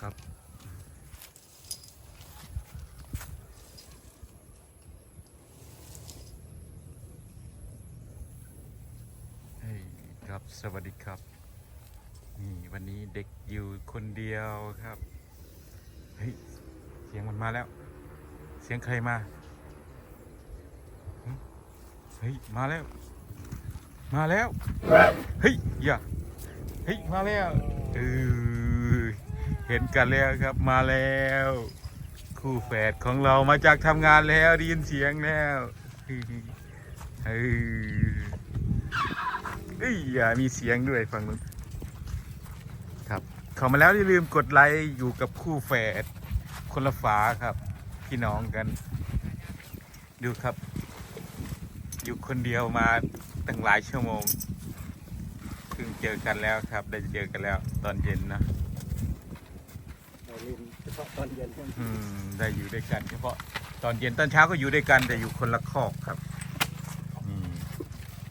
ครับ เฮ้ยครับ สวัสดีครับ นี่วันนี้เด็กอยู่คนเดียวครับ เฮ้ย เสียงมันมาแล้ว เสียงใครมา เฮ้ย มาแล้ว มาแล้ว เฮ้ย อย่า เฮ้ย มาแล้วเออ เห็นกันแล้วครับมาแล้ว คู่แฝดของเรามาจากทำงานแล้วได้ยินเสียงแล้วเฮ้ยเอ้ยอย่ามีเสียงด้วยฟังนู้นครับ เข้ามาแล้วอย่าลืมกดไลค์อยู่กับคู่แฝดคนละฝาครับ พี่น้องกัน ดูครับ อยู่คนเดียวมาตั้งหลายชั่วโมงเพิ่งเจอกันแล้วครับ ได้เจอกันแล้วตอนเย็นนะ เราเรียนเฉ พาะตอนเย็นใช่ไหมอืมได้อยู่ด้วยกันเฉพาะตอนเย็นตอนเช้าก็อยู่ด้วยกันแต่อยู่คนละคอกครับนี่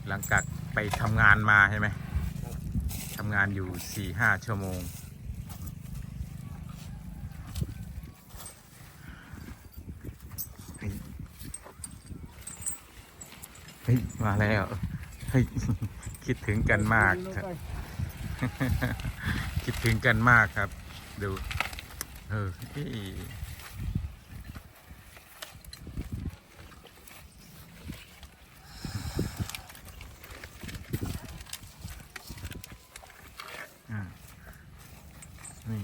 หลังจากไปทำงานมาใช่ไหมทำงานอยู่สี่ห้าชั่วโมง เฮ้ยเฮ้ยมาแล้วเฮ้ยคิดถึงกันมากครับ คิดถึงกันมากครับ ดู เออเฮ้ยอะนี่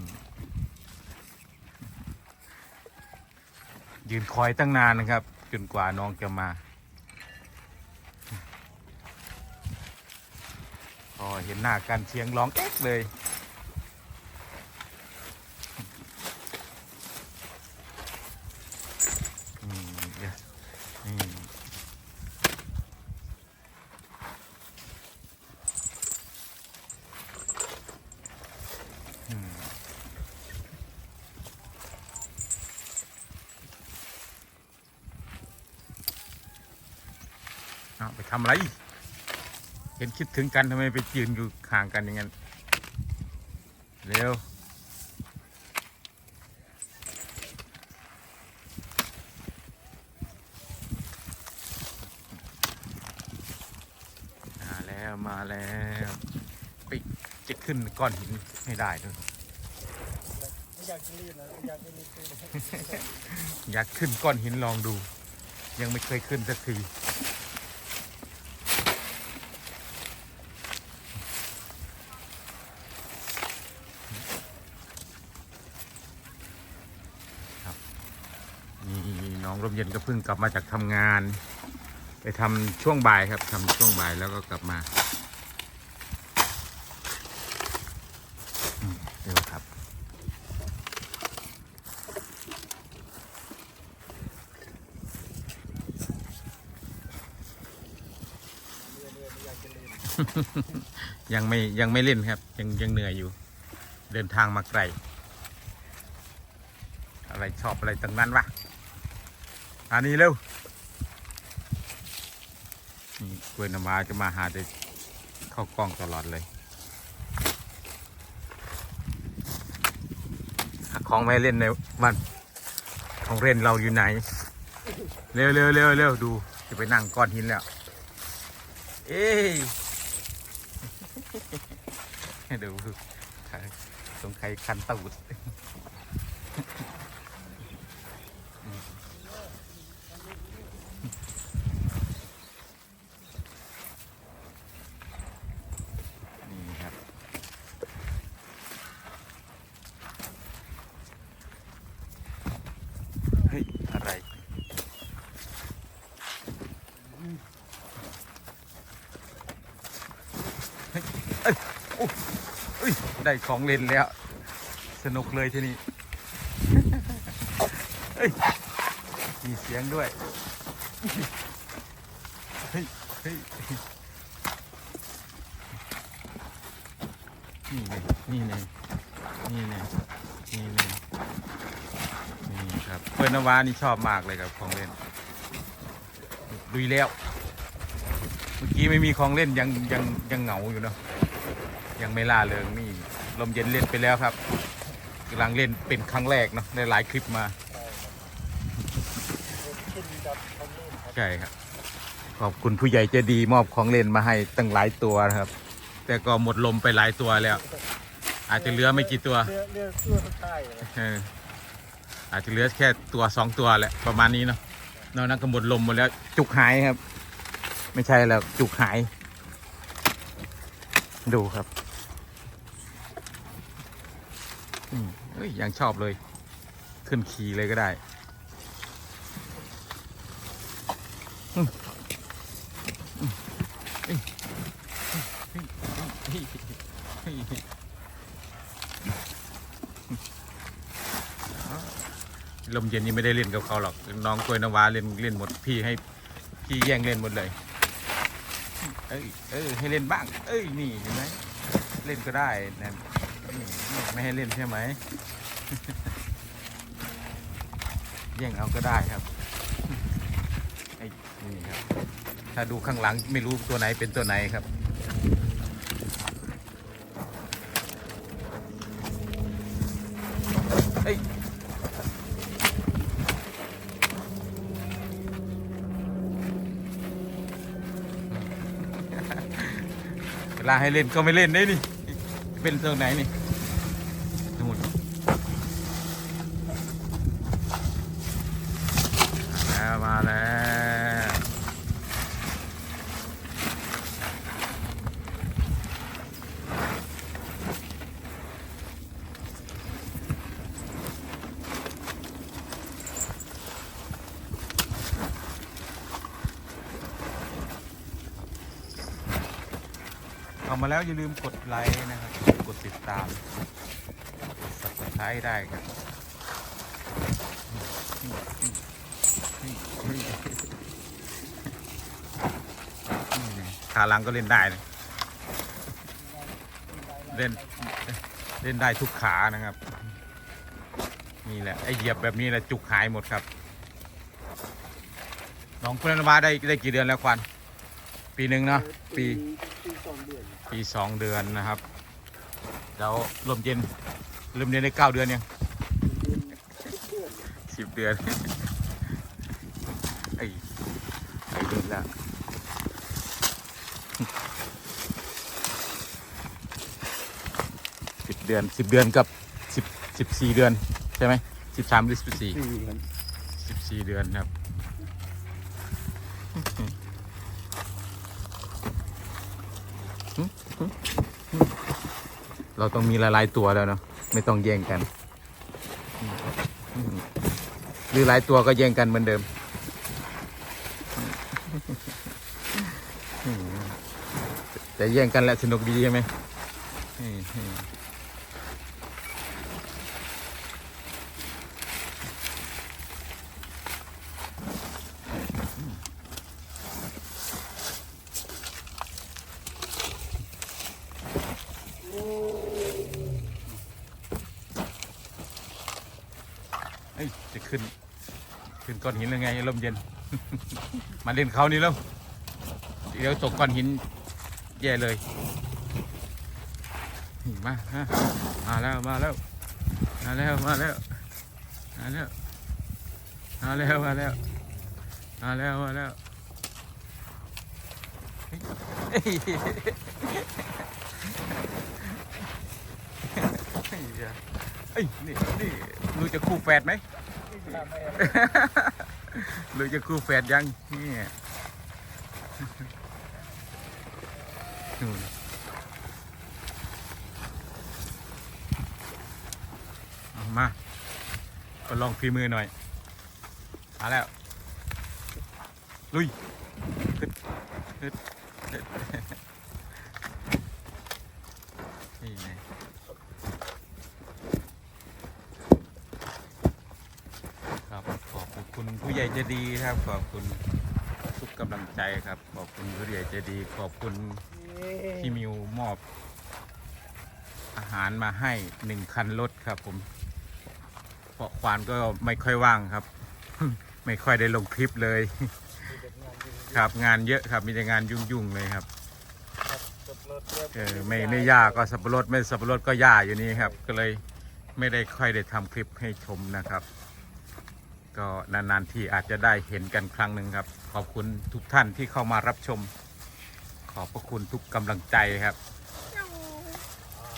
ยืนคอยตั้งนานนะครับ จนกว่าน้องจะมา พอเห็นหน้ากันเชียงร้องเอ๊กเลย อืมเดี๋ยวนี่อืมเอา ไปทำอะไร เห็นคิดถึงกันทำไมไปยืนอยู่ห่างกันอย่างนั้น เร็ว มาแล้วมาแล้วไปจะขึ้นก้อนหินไม่ได้ด้วยไม่อยากจะรีบนะไม่อยากจะรีบเลยอยากขึ้นก้อนหินลองดู ยังไม่เคยขึ้นสักทีครับนี่น้ องร่มเย็นก็เพิ่งกลับมาจากทำงาน ไปทำช่วงบ่ายครับทำช่วงบ่ายแล้วก็กลับมาอืมเร็วครับ ยังไม่ยังไม่เล่นครับ ยังยังเหนื่อยอยู่ เดินทางมาไกล อะไรชอบอะไรตั้งนั้นวะ อันนี้เร็วนี่กล้วยน้ำว้าจะมาหาแต่เข้ากล้องตลอดเลยของไม่เล่นในวันของเล่นเราอยู่ไหน เร็วเร็วเร็วเร็วดู จะไปนั่งก้อนหินแล้ว เอ้ยดูสงใครคันตูดนี่ครับ เฮ้ย อะไร เอ้ย ได้ของเล่นแล้ว สนุกเลยที่นี้เอ้ยมีเสียงด้วยเฮ้ยเฮ้ยนี่เลยนี่เลยนี่เลยนี่เลยนี่ครับเพื่อนนวานี่ชอบมากเลยครับของเล่นดุยแล้ว เมื่อกี้ไม่มีของเล่นยังยังยังเหงาอยู่เนาะ ยังไม่ล่าเริงนี่ลมเย็นเล่นไปแล้วครับกำลังเล่นเป็นครั้งแรกเนาะได้หลายคลิปมาใช่ครับ ขอบคุณผู้ใหญ่ใจดีมอบของเล่นมาให้ตั้งหลายตัวนะครับ แต่ก็หมดลมไปหลายตัวแล้ว อาจจะเหลือไม่กี่ตัวเลือกเลือตัวสุดท้ายเลยเอออาจจะเหลือแค่ตัวสองตัวแหละประมาณนี้เนาะนอกนั้นก็หมดลมหมดแล้วจุกหายครับ ไม่ใช่แล้วจุกหาย ดูครับ เฮ้ยยังชอบเลย ขึ้นขี่เลยก็ได้ลมเย็นนี่ไม่ได้เล่นกับเขาหรอก น้องกล้วยน้ำว้าเล่นเล่นหมดพี่ให้พี่แย่งเล่นหมดเลย เอ้ยเออให้เล่นบ้าง เอ้ยนี่เห็นไหมเล่นก็ได้นั่น ไม่ให้เล่นใช่ไหมแย่งเอาก็ได้ครับไอ้นี่ครับ ถ้าดูข้างหลังไม่รู้ตัวไหนเป็นตัวไหนครับเอ้ยเวลาให้เล่นก็ไม่เล่นได้นี่ เป็นตรงไหนนี่นแล้วมาแล้วเอา มาแล้วอย่าลืมกดไลค์นะครับ กดติดตามกด subscribe ได้ครับขาลังก็เล่นได้นะเล่นเล่นได้ทุกขานะครับ นี่แหละไอเหยียบแบบนี้แหละจุกหายหมดครับน้องคุณนวาได้ได้กี่เดือนแล้วควัน ปีหนึ่งเนาะปีปีสองเดือน ปีสองเดือนนะครับ แล้วลมเย็นลมเย็นได้เก้าเดือนยังเดือนเดือนสิบเดือนไอ้ไอ้เดือนละสิบเดือนสิบเดือนกับสิบสิบสี่เดือน ใช่ไหมสิบสามหรือสิบสี่ปีครับสิบสี่เดือนครับ เราต้องมีหลายๆตัวแล้วเนาะไม่ต้องแย่งกัน หรือหลายตัวก็แย่งกันเหมือนเดิม แต่แย่งกันแหละสนุกดีใช่ไหมเอ้ยจะ ขึ้น ขึ้นก้อนหินยังไงลมเย็น มาเล่นเขานี่แล้วเดี๋ยวตกก้อนหินแย่เลยมาฮะมาแล้วมาแล้วมาแล้วมาแล้วมาแล้วมาแล้วมาแล้วมาแล้วมาแล้วเฮ้ยเอ้ยนี่นี่รู้จะคู่แฝดไหม หรือจะคู่แฝดยังนี่มาก็ลองฝีมือหน่อย มาแล้ว ลุยนขึ้นขึ้นนี่ไง ครับขอบคุณ ผู้ใหญ่ใจดีครับ ขอบคุณทุกกำลังใจครับ ขอบคุณผู้ใหญ่ใจดี ขอบคุณที่มิวมอบอาหารมาให้หนึ่งคันรถครับ ผม เพราะควานก็ไม่ค่อยว่างครับ ไม่ค่อยได้ลงคลิปเลย ครับงานเยอะครับ มีแต่งานยุ่งๆเลยครับเออไม่ไม่ยากก็สับปะรดไม่สับปะรดก็หญ้าอยู่นี่ครับ ก็เลยไม่ได้ค่อยได้ทำคลิปให้ชมนะครับ ก็นานๆที่อาจจะได้เห็นกันครั้งหนึ่งครับ ขอบคุณทุกท่านที่เข้ามารับชม ขอบพระคุณทุกกำลังใจครับ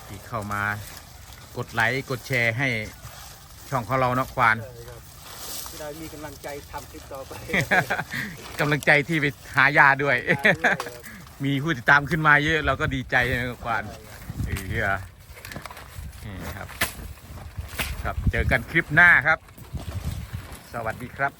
ที่เข้ามากดไลค์กดแชร์ให้ช่องของเราเนาะควานใช่ครับที่ได้มีกำลังใจทำคลิปต่อไปกำลังใจที่ไปหายาด้วย มีผู้ติดตามขึ้นมาเยอะ เราก็ดีใจนะควานเออนี่ครับ ครับเจอกันคลิปหน้าครับ สวัสดีครับ